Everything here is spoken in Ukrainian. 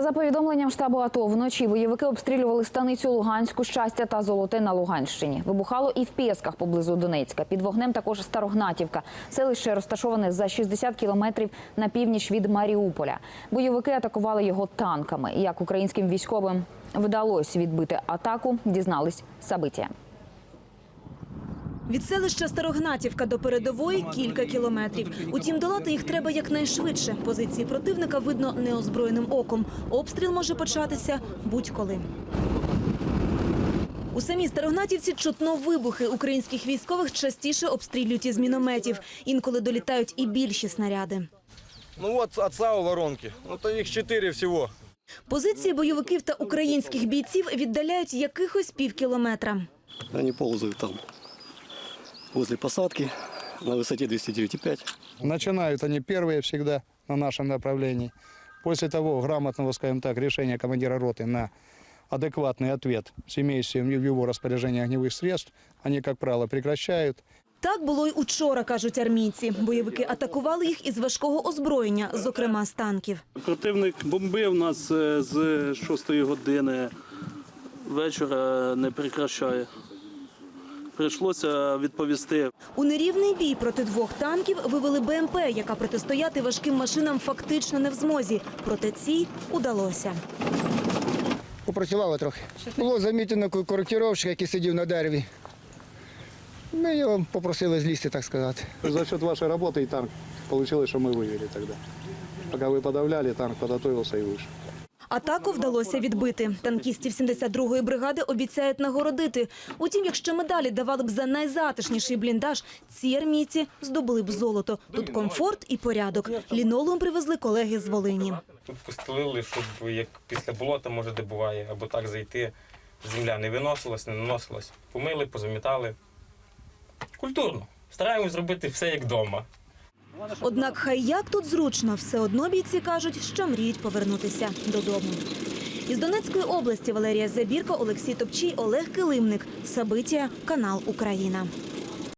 За повідомленням штабу АТО, вночі бойовики обстрілювали станицю Луганську, щастя та золоте на Луганщині. Вибухало і в Пєсках поблизу Донецька. Під вогнем також Старогнатівка. Селище розташоване за 60 кілометрів на північ від Маріуполя. Бойовики атакували його танками. Як українським військовим вдалося відбити атаку, дізнались Сабиття. Від селища Старогнатівка до передової кілька кілометрів. Утім, долати їх треба якнайшвидше. Позиції противника видно неозброєним оком. Обстріл може початися будь-коли. У самій Старогнатівці чутно вибухи. Українських військових частіше обстрілюють із мінометів. Інколи долітають і більші снаряди. Ну вот отца у воронки. Ну то их четыре всего. Позиції бойовиків та українських бійців віддаляють якихось пів кілометра. Они ползают там, возле посадки, на высоте 209,5. Начинают они первые всегда на нашем направлении. После того грамотного, скажем так, решения командира роты на адекватный ответ с имеющим в его распоряжении огневых средств, они, как правило, прекращают. Так було й учора, кажуть армійці. Бойовики атакували їх із важкого озброєння, зокрема з танків. Противник бомбив нас е, з 6 години вечора, не прекращає. Прийшлося відповісти. У нерівний бій проти двох танків вивели БМП, яка протистояти важким машинам фактично не в змозі. Проте цій удалося. Попрацювали трохи. Було замітено коректировщика, який сидів на дереві. Ми його попросили злізти, так сказати. За счет вашей работы и танк получилось, что мы вывели тогда. Пока вы подавляли, танк подготовился и вышел. Атаку вдалося відбити. Танкістів 72-ї бригади обіцяють нагородити. Утім, якщо медалі давали б за найзатишніший бліндаж, ці армійці здобули б золото. Тут комфорт і порядок. Лінолеум привезли колеги з Волині. Тут постелили, щоб як після болота, може, де буває, або так зайти. Земля не виносилась, не наносилась. Помили, позамітали. Культурно. Стараємось зробити все як вдома. Однак хай як тут зручно, все одно бійці кажуть, що мріють повернутися додому. Із Донецької області Валерія Забірка, Олексій Топчій, Олег Килимник. Сабитія, канал Україна.